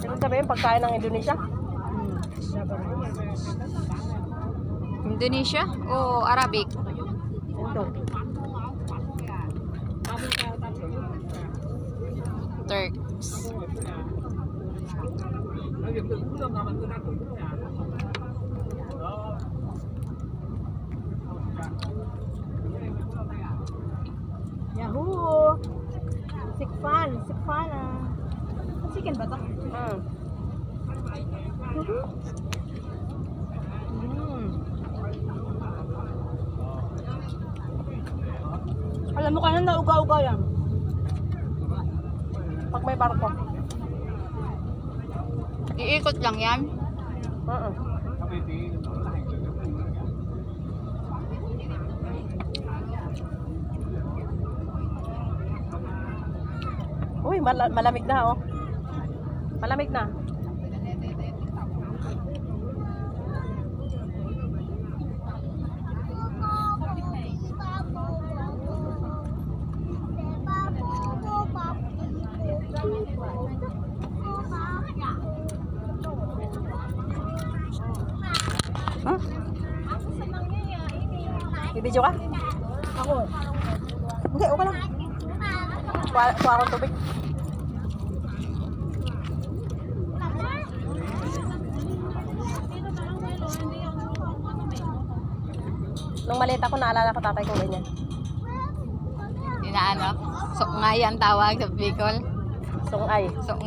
Ano sabihin, pagkain ng Indonesia? Hmm. Indonesia o Arabic? Ito. Turks. Sikfan, sikfan ah. Chicken ba to? Hmm. Mm. Alam mo ka na nauga-uga yan. Pag may barko. Iikot lang yan. Oo. Uy, mal malamig na oh. Malamig na. Huh? Bibidyo ka? Ako. Okay, okay lang. Kuha, akong tubig. Nung maliit ako, naalala ko tatay ko ganyan. Inaano? Sok nga yan tawag sa Bicol. Sungay. Sok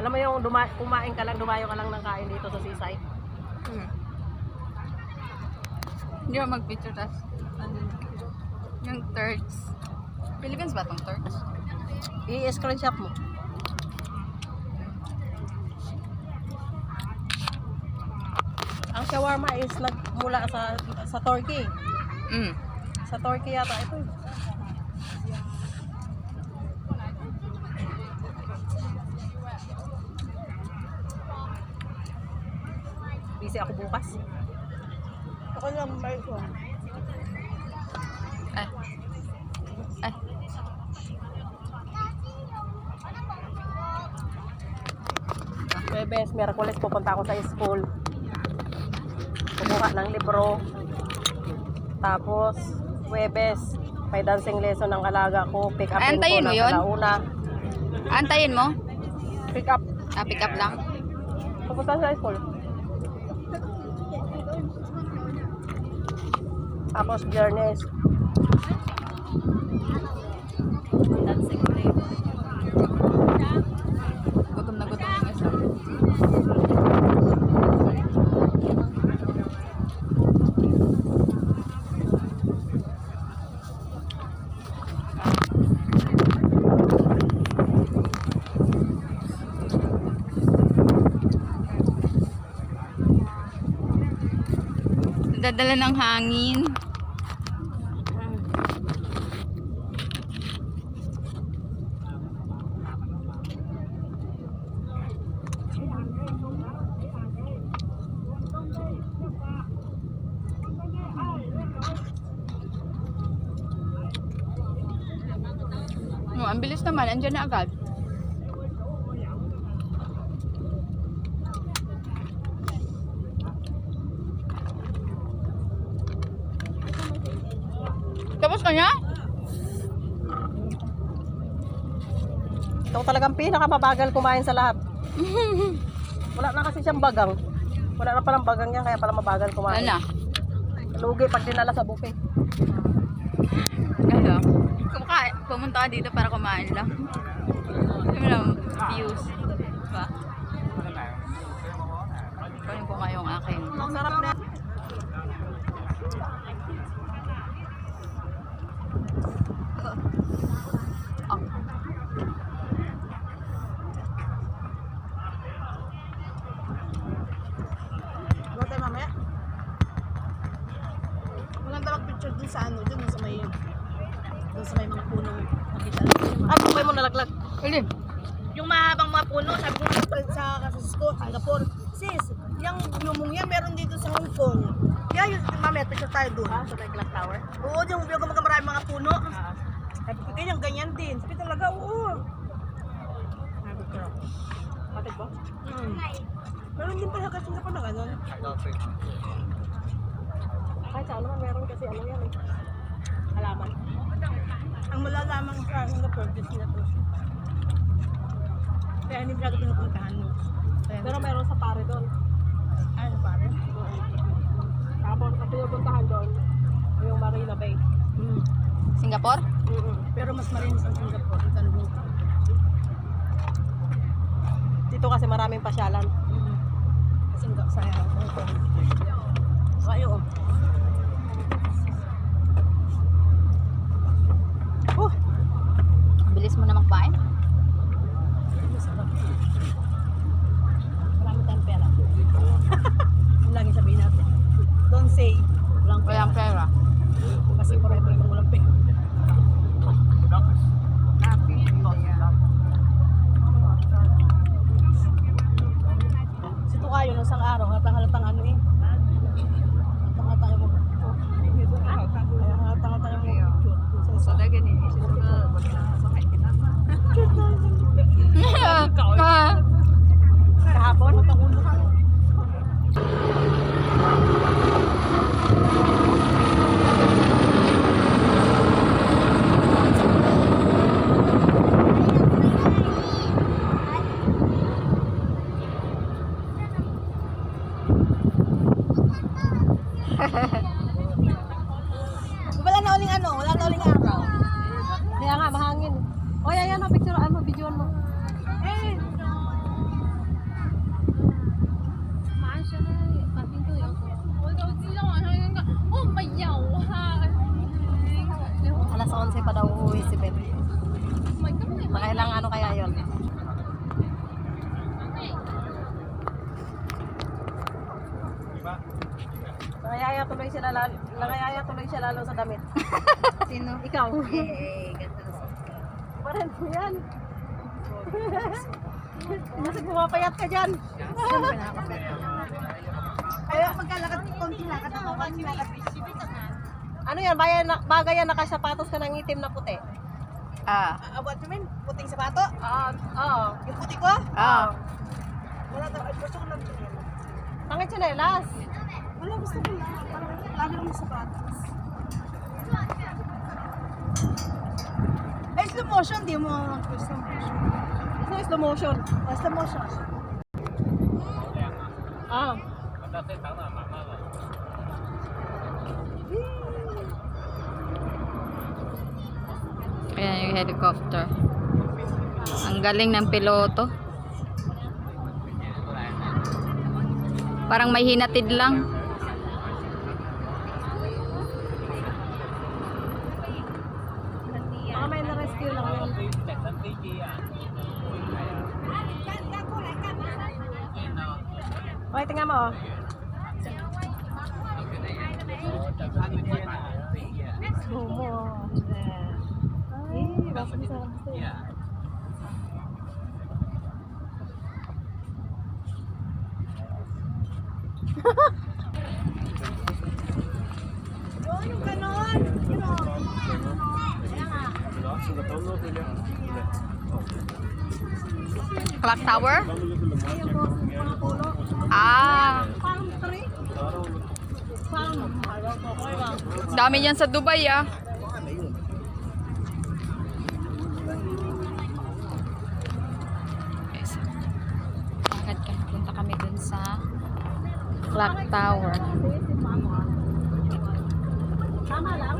Alam mo yung duma- kumain ka lang, dumayo ka lang ng kain dito sa seaside. Hmm. Hindi ako mag-picture tas. Yung Turks. Philippines ba tong Turks? I-screenshot mo. Ang shawarma is nagmula sa sa Turkey. Mm. Sa Turkey yata ito. eh. Busy ako bukas. Ako lang, may ko. Ay. Ay. Webes, Miyerkules pupunta ako sa school. Kumuha ng libro. Tapos, Webes, may dancing lesson ng alaga ko. Pick up Antayin mo ko ng yun? alauna. Antayin mo? Pick up. Ah, pick up lang. Pupunta sa school. Tapos, journeys. Gutom. Dadala ng hangin. Oh, ang bilis naman. Andiyan na agad. Tapos ka niya? Ito talagang pinakamabagal kumain sa lahat. Wala na kasi siyang bagang. Wala na palang bagang yan, kaya pala mabagal Ano kumain. na? Lugi pag dinala sa buffet. Ano? Kumakain, pumunta ka dito para kumain lang. Ano lang, views. Diba? Kunin ko nga yung aking. Ang sarap na. Oh, Go tayo mamaya. Maganda mag-picture dun sa ano, dun sa may dun sa may mga punong nakita. Ah, buffet mo nalaglag. Alin? Yung mahabang mga puno, sabi ko Singapore. Sis, yung lumong yan meron dito sa Hong Kong. Kaya yun, mamaya, picture tayo doon. Ah, sa may clock tower? Oo, yung yung mga maraming mga puno. Ah. Sabi ko, ganyan, ganyan din. Sabi talaga, oo. Sabi ko, Patid ba? hmm. Meron din pala kasi Singapore na gano'n. Kahit saan naman meron kasi ano yan eh. Halaman. Ang malalaman sa Singapore, Disney na to. Kaya hindi talaga pinupuntahan mo. Pero meron sa pare doon. ano pare? Tapos ang pinupuntahan doon, yung Marina Bay. Hmm. Singapore? Mm-mm. Pero mas malinis ang Singapore. Ito ano Dito kasi maraming pasyalan. Hmm. Singapore sa Hong Kong. Kayo, oh. Oh, Bilis mo na magbain. Masarap. Marami tayong pera. Yung lagi sabihin natin. Don't say, walang pera. Walang pera. Kasi forever yung walang pera. Si Tukayo nung isang araw, hatang-halatang ano eh. Hatang-halatang yung Hatang-halatang yung picture. Sa isa. Ah. kahapon. Wala na uling ano, wala na uling araw. Kaya nga, mahangin. O, yan, yan, oh, picture, ano, videoan mo. Eh, Alas 11 pa daw uuwi si Beth. Makailang ano kaya yon? Nangayaya tuloy siya lalo, nangayaya tuloy siya lalo sa damit. Sino? Ikaw. Eh, ganda Parin mo yan. Kasi pumapayat ka dyan. kaya pagkalakad, konti lakad ako, konti lakad. Ano yan? Bagay, na, bagay yan nakasapatos ka ng itim na puti. Ah. Ah, what you mean? Puting sapato? Ah, oo. Yung puti ko? Ah. Wala daw, gusto ko lang ito. Pangit tsinelas. Wala, gusto ko lang. Parang lagi lang yung sapatos. Eh, slow motion, di mo slow motion. Ito is slow motion. Ah, slow motion. Ah. Ayan yung helicopter. Ang galing ng piloto. Parang may hinatid lang. Baka may na-rescue lang yun. Okay, tingnan mo. oh. Momo. Eh, bakit masarap ito eh. Yun, yung ganon. Yun, oh. Clock tower? Ah. Dami yan sa Dubai ah. Agad kami punta kami dun sa clock tower. Tama lang.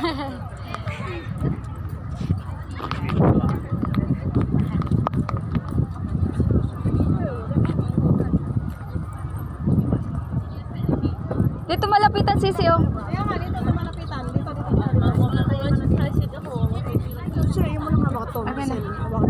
Dito malapitan sisi oh. Kaya nga, dito malapitan. Dito, dito. na. Hawak mo na. Yan.